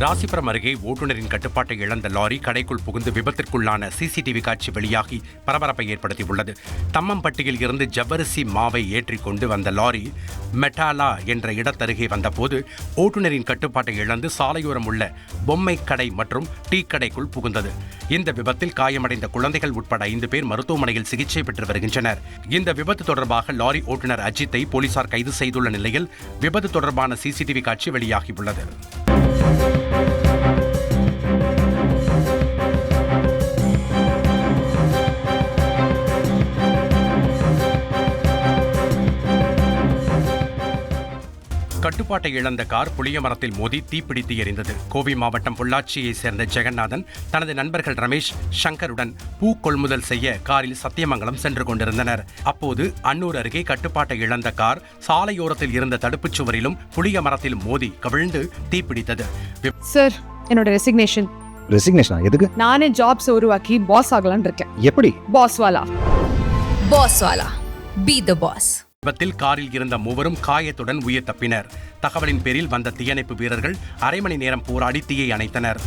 ராசிபுரம் அருகே ஓட்டுநரின் கட்டுப்பாட்டை இழந்த லாரி கடைக்குள் புகுந்து விபத்திற்குள்ளான சிசிடிவி காட்சி வெளியாகி பரபரப்பை ஏற்படுத்தியுள்ளது. தம்மம்பட்டியில் இருந்து ஜவ்வரிசி மாவை ஏற்றிக் கொண்டு வந்த லாரி மெட்டாலா என்ற இடத்தருகே வந்தபோது ஓட்டுநரின் கட்டுப்பாட்டை இழந்து சாலையோரம் உள்ள பொம்மை கடை மற்றும் டீ கடைக்குள் புகுந்தது. இந்த விபத்தில் காயமடைந்த குழந்தைகள் உட்பட ஐந்து பேர் மருத்துவமனையில் சிகிச்சை பெற்று வருகின்றனர். இந்த விபத்து தொடர்பாக லாரி ஓட்டுநர் அஜித்தை போலீசார் கைது செய்துள்ள நிலையில் விபத்து தொடர்பான சிசிடிவி காட்சி வெளியாகியுள்ளது. கட்டுப்பாட்டை இழந்த கார் புளிய மரத்தில் மோதி தீப்பிடித்து எரிந்தது. கோவை மாவட்டம் பொள்ளாச்சியைச் சேர்ந்த ஜெகநாதன் தனது நண்பர்கள் ரமேஷ் சங்கருடன் பூ கொள்முதல் செய்ய காரில் சத்தியமங்கலம் சென்று கொண்டிருந்தனர். அப்போது அன்னூர் அருகே கட்டுப்பாட்டை இழந்த கார் சாலையோரத்தில் இருந்த தடுப்புச் சுவரிலும் புளிய மரத்தில் மோதி கவிழ்ந்து தீப்பிடித்தது. சார் என்னோட ரெசிக்னேஷன் ரெசிக்னேஷனா எதுக்கு? நானே ஜாப்ஸ் உருவாக்கி பாஸ் ஆகலாம்னு இருக்கேன். எப்படி? பாஸ் வாலா. பாஸ் வாலா. பி த பாஸ் விபத்தில் காரில் இருந்த மூவரும் காயத்துடன் உயிர் தப்பினர். தகவலின் பேரில் வந்த தீயணைப்பு வீரர்கள் அரை மணி நேரம் போராடி தீயை அணைத்தனர்.